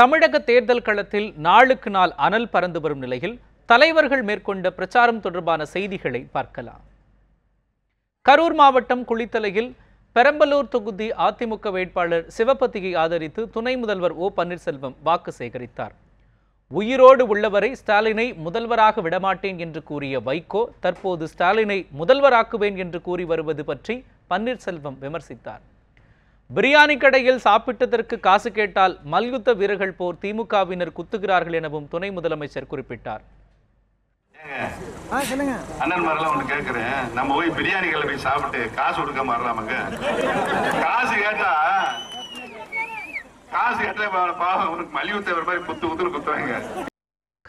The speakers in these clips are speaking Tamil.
தமிழக தேர்தல் களத்தில் நாளுக்கு நாள் அனல் பறந்து வரும் நிலையில் தலைவர்கள் மேற்கொண்ட பிரச்சாரம் தொடர்பான செய்திகளை பார்க்கலாம். கரூர் மாவட்டம் குளித்தலையில் பெரம்பலூர் தொகுதி அதிமுக வேட்பாளர் சிவபதியை ஆதரித்து துணை முதல்வர் ஓ பன்னீர்செல்வம் வாக்கு சேகரித்தார். உயிரோடு உள்ளவரை ஸ்டாலினை முதல்வராக விடமாட்டேன் என்று கூறிய வைகோ தற்போது ஸ்டாலினை முதல்வராக்குவேன் என்று கூறி வருவது பற்றி பன்னீர்செல்வம் விமர்சித்தார். பிரியாணி கடையில் சாப்பிட்டதற்கு காசு கேட்டால் மல்யுத்த வீரர்கள் போர் திமுகவினர் குத்துகிறார்கள் எனவும் துணை முதலமைச்சர் குறிப்பிட்டார். அண்ணன் மாதிரிலாம் நம்ம போய் பிரியாணி சாப்பிட்டு காசு கொடுக்க மாறலாமாங்க? காசு கேட்டா காசு கேட்டா பா- பாவம் அவனுக்கு மலிவுத்த மாதிரி குத்து குத்துன்னு குத்துவாங்க.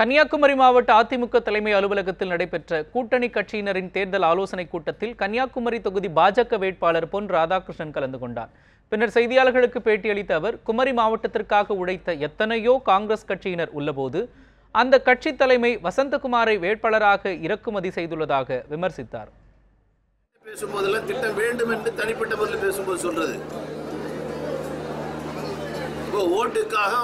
கன்னியாகுமரி மாவட்ட அதிமுக தலைமை அலுவலகத்தில் நடைபெற்ற கூட்டணி கட்சியினரின் தேர்தல் ஆலோசனைக் கூட்டத்தில் கன்னியாகுமரி தொகுதி பாஜக வேட்பாளர் பொன் ராதாகிருஷ்ணன் கலந்து கொண்டார். பின்னர் செய்தியாளர்களுக்கு பேட்டியளித்த அவர் குமரி மாவட்டத்திற்காக உழைத்த எத்தனையோ காங்கிரஸ் கட்சியினர் உள்ளபோது அந்த கட்சி தலைமை வசந்தகுமாரை வேட்பாளராக இறக்குமதி செய்துள்ளதாக விமர்சித்தார். பேசும்போதெல்லாம் திட்டம் வேண்டும் என்று தனிப்பட்ட முறையில் பேசும்போது சொல்றது. ஓட்டுக்காக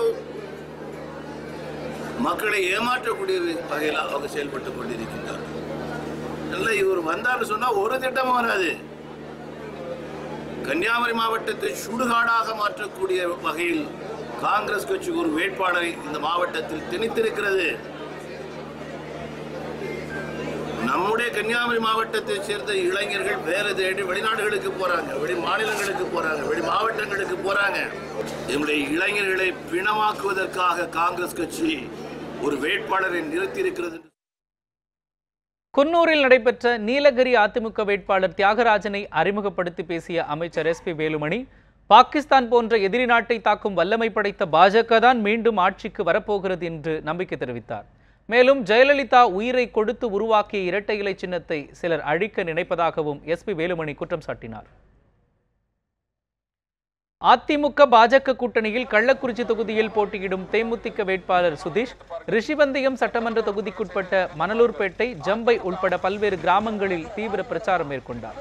மக்களை ஏமாற்றக்கூடிய வகையில் அவங்க செயல்பட்டு கொண்டிருக்கின்றார். நல்ல இவர் வந்தார் சொன்னா ஒரு திட்டமும் வராது. கன்னியாகுமரி மாவட்டத்தை சுடுகாடாக மாற்றக்கூடிய வகையில் காங்கிரஸ் கட்சி ஒரு வேட்பாளரை இந்த மாவட்டத்தில் திணித்திருக்கிறது. நம்முடைய கன்னியாகுமரி மாவட்டத்தை சேர்ந்த இளைஞர்கள் வேறு தேடி வெளிநாடுகளுக்கு போறாங்க வெளி மாநிலங்களுக்கு போறாங்க வெளி மாவட்டங்களுக்கு போறாங்க. நம்முடைய இளைஞர்களை பிணமாக்குவதற்காக காங்கிரஸ் கட்சி ஒரு வேட்பாளரை நிறுத்தியிருக்கிறது. குன்னூரில் நடைபெற்ற நீலகிரி அதிமுக வேட்பாளர் தியாகராஜனை அறிமுகப்படுத்தி பேசிய அமைச்சர் எஸ் பி வேலுமணி பாகிஸ்தான் போன்ற எதிரி நாட்டை தாக்கும் வல்லமை படைத்த பாஜக தான் மீண்டும் ஆட்சிக்கு வரப்போகிறது என்று நம்பிக்கை தெரிவித்தார். மேலும் ஜெயலலிதா உயிரை கொடுத்து உருவாக்கிய இரட்டை இலை சின்னத்தை சிலர் அழிக்க நினைப்பதாகவும் எஸ் பி வேலுமணி குற்றம் சாட்டினார். அதிமுக பாஜக கூட்டணியில் கள்ளக்குறிச்சி தொகுதியில் போட்டியிடும் தேமுதிக வேட்பாளர் சுதீஷ் ரிஷிவந்தியம் சட்டமன்ற தொகுதிக்குட்பட்ட மணலூர்பேட்டை ஜம்பை உள்பட பல்வேறு கிராமங்களில் தீவிர பிரச்சாரம் மேற்கொண்டார்.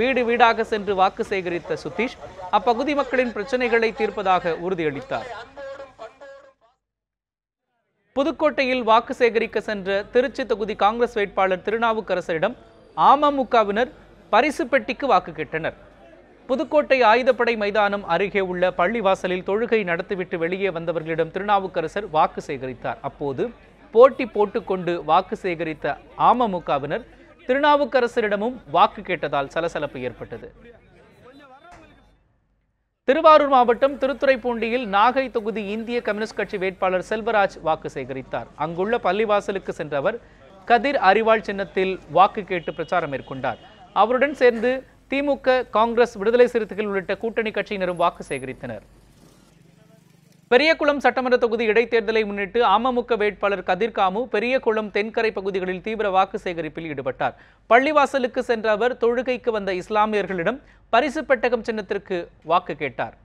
வீடு வீடாக சென்று வாக்கு சேகரித்த சுதீஷ் அப்பகுதி மக்களின் பிரச்சனைகளை தீர்ப்பதாக உறுதியளித்தார். புதுக்கோட்டையில் வாக்கு சேகரிக்க சென்ற திருச்சி தொகுதி காங்கிரஸ் வேட்பாளர் திருநாவுக்கரசரிடம் அமமுகவினர் பரிசு பெட்டிக்கு வாக்கு கேட்டனர். புதுக்கோட்டை ஆயுதப்படை மைதானம் அருகே உள்ள பள்ளிவாசலில் தொழுகை நடத்திவிட்டு வெளியே வந்தவர்களிடம் திருநாவுக்கரசர் வாக்கு சேகரித்தார். அப்போது போட்டி போட்டுக்கொண்டு வாக்கு சேகரித்த அமமுகவினர் திருநாவுக்கரசரிடமும் வாக்கு கேட்டதால் சலசலப்பு ஏற்பட்டது. திருவாரூர் மாவட்டம் திருத்துறைப்பூண்டியில் நாகை தொகுதி இந்திய கம்யூனிஸ்ட் கட்சி வேட்பாளர் செல்வராஜ் வாக்கு சேகரித்தார். அங்குள்ள பள்ளிவாசலுக்கு சென்ற அவர் கதிர் அறிவாள் சின்னத்தில் வாக்கு கேட்டு பிரச்சாரம் மேற்கொண்டார். அவருடன் சேர்ந்து திமுக காங்கிரஸ் விடுதலை சிறுத்தைகள் உள்ளிட்ட கூட்டணி கட்சியினரும் வாக்கு சேகரித்தனர். பெரியகுளம் சட்டமன்ற தொகுதி இடைத்தேர்தலை முன்னிட்டு அமமுக வேட்பாளர் கதிர்காமு பெரியகுளம் தென்கரை பகுதிகளில் தீவிர வாக்கு சேகரிப்பில் ஈடுபட்டார். பள்ளிவாசலுக்கு சென்ற அவர் தொழுகைக்கு வந்த இஸ்லாமியர்களிடம் பரிசு பெட்டகம் சின்னத்திற்கு வாக்கு கேட்டார்.